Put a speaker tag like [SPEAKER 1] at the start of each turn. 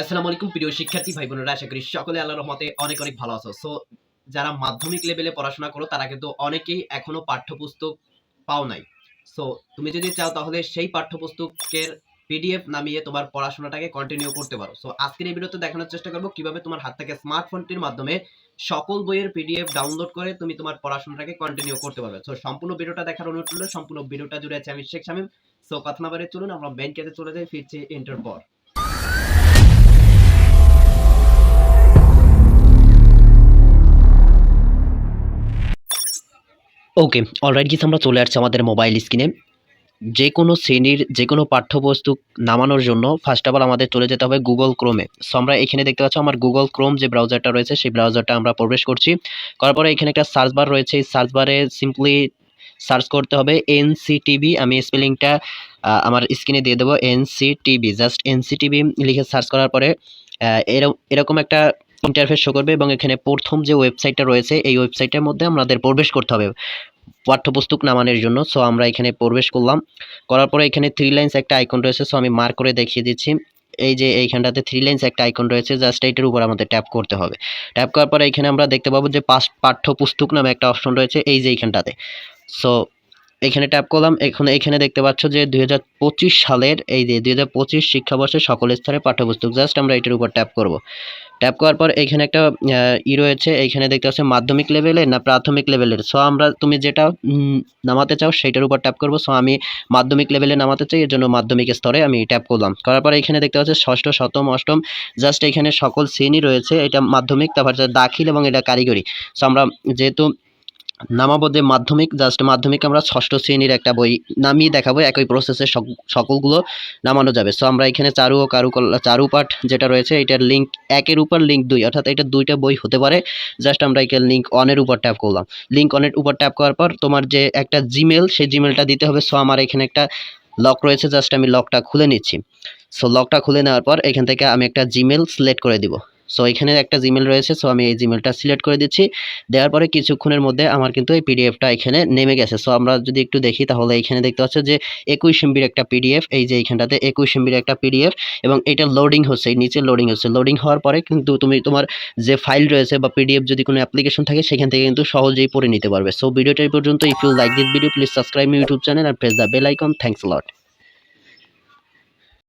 [SPEAKER 1] আসসালামু আলাইকুম, প্রিয় শিক্ষার্থী ভাই বোনেরা আশা করি সকলে আল্লাহর রহমতে অনেক অনেক ভালো আছো। সো যারা মাধ্যমিক লেভেলে পড়াশোনা করো, তারা কিন্তু অনেকেই এখনও পাঠ্যপুস্তক পাও নাই। সো তুমি যদি চাও তাহলে সেই পাঠ্যপুস্তকের পিডিএফ নামিয়ে তোমার পড়াশোনাটাকে কন্টিনিউ করতে পারো। সো আজকের এই ভিডিওতে দেখানোর চেষ্টা করব কীভাবে তোমার হাত থেকে স্মার্টফোনটির মাধ্যমে সকল বইয়ের পিডিএফ ডাউনলোড করে তুমি তোমার পড়াশোনাটাকে কন্টিনিউ করতে পারবে। সো সম্পূর্ণ ভিডিওটা দেখার অনুরোধ করল সম্পূর্ণ ভিডিওটা জুড়ে আছে আমি শেখ শামিম। সো কথা না বাড়িয়ে চলুন, আমরা কেসে চলে যাই, ফিরছি ইন্টার পর ওকে অলরাইট গিস আমরা চলে আসছি আমাদের মোবাইল স্ক্রিনে যে কোনো শ্রেণির যে কোনো পাঠ্যবস্তু নামানোর জন্য ফার্স্ট অফ অল আমাদের চলে যেতে হবে গুগল ক্রোমে সো আমরা এখানে দেখতে পাচ্ছি আমার গুগল ক্রোম যে ব্রাউজারটা রয়েছে, সেই ব্রাউজারটা আমরা প্রবেশ করছি। করার পরে এখানে একটা সার্চ বার রয়েছে, এই সার্চ বারে সিম্পলি সার্চ করতে হবে এনসিটিভি আমি স্পেলিংটা আমার স্ক্রিনে দিয়ে দেবো এনসিটিভি জাস্ট এনসিটিভি লিখে সার্চ করার পরে এরকম একটা ইন্টারফেস শো করবে এবং এখানে প্রথম যে ওয়েবসাইটটা রয়েছে, এই ওয়েবসাইটের মধ্যে আমাদের প্রবেশ করতে হবে। পাঠ্যপুস্তক নামানোর জন্য। সো আমরা এখানে প্রবেশ করলাম। করার পরে এখানে থ্রি লাইন্স একটা আইকন রয়েছে। সো আমি মার্ক করে দেখিয়ে দিচ্ছি। এই যে এইখানটাতে থ্রি লাইন্স একটা আইকন রয়েছে। জাস্ট এইটার উপর আমাদের ট্যাপ করতে হবে। ট্যাপ করার পরে এখানে আমরা দেখতে পাবো যে পাস পাঠ্যপুস্তক নামে একটা অপশন রয়েছে এই যে এইখানটাতে। সো এখানে ট্যাপ করলাম। এখন এখানে দেখতে পাচ্ছ যে দু হাজার পঁচিশ সালের এই যে দুই শিক্ষাবর্ষের সকল স্তরের পাঠ্যপুস্তক। জাস্ট আমরা এটার উপর ট্যাপ করব। ট্যাপ করার পর এখানে একটা ই রয়েছে এইখানে দেখতে পাচ্ছে মাধ্যমিক লেভেলের না প্রাথমিক লেভেলের সো আমরা তুমি যেটা নামাতে চাও সেটার উপর ট্যাপ করব। সো আমি মাধ্যমিক লেভেলে নামাতে চাই, এর জন্য মাধ্যমিক স্তরে আমি ট্যাপ করলাম। করার পর এখানে দেখতে পাচ্ছে ষষ্ঠ, সপ্তম, অষ্টম জাস্ট এখানে সকল শ্রেণি রয়েছে। এটা মাধ্যমিক, তারপর দাখিল এবং এটা কারিগরি। সো আমরা যেহেতু নামাবো যে মাধ্যমিক জাস্ট মাধ্যমিক আমরা ষষ্ঠ শ্রেণির একটা বই নামিয়ে দেখাবো, একই প্রসেসে সকলগুলো নামানো যাবে। সো আমরা এখানে চারু ও কারুকলা চারুপাঠ যেটা রয়েছে, এটার লিঙ্ক একের উপর লিঙ্ক দুই, অর্থাৎ এটা দুইটা বই হতে পারে। জাস্ট আমরা এখানে লিঙ্ক অনের উপর ট্যাপ করলাম। লিঙ্ক অনের উপর ট্যাপ করার পর তোমার যে একটা জিমেল সেই জিমেলটা দিতে হবে। সো আমার এখানে একটা লক রয়েছে জাস্ট আমি লকটা খুলে নিচ্ছি। সো লকটা খুলে নেওয়ার পর এখান থেকে আমি একটা জিমেল সিলেক্ট করে দিব। সো এখানে একটা জিমেল রয়েছে সো আমি এই জিমেলটা সিলেক্ট করে দিচ্ছি। দেওয়ার পরে কিছুক্ষণের মধ্যে আমার কিন্তু এই পিডিএফটা এখানে নেমে গেছে। সো আমরা যদি একটু দেখি, তাহলে এখানে দেখতে পাচ্ছ যে একুশ এমবির একটা পিডিএফ এই যে এইখানটাতে একুশ এমবির একটা পিডিএফ এবং এটা লোডিং হচ্ছে নিচে লোডিং হচ্ছে। লোডিং হওয়ার পরে কিন্তু তুমি তোমার যে ফাইল রয়েছে বা পিডিএফ যদি কোনো অ্যাপ্লিকেশন থাকে, সেখান থেকে কিন্তু সহজেই পড়ে নিতে পারবে। সো ভিডিওটা পর্যন্ত। If you like this video please subscribe YouTube channel R press the bell icon thanks lot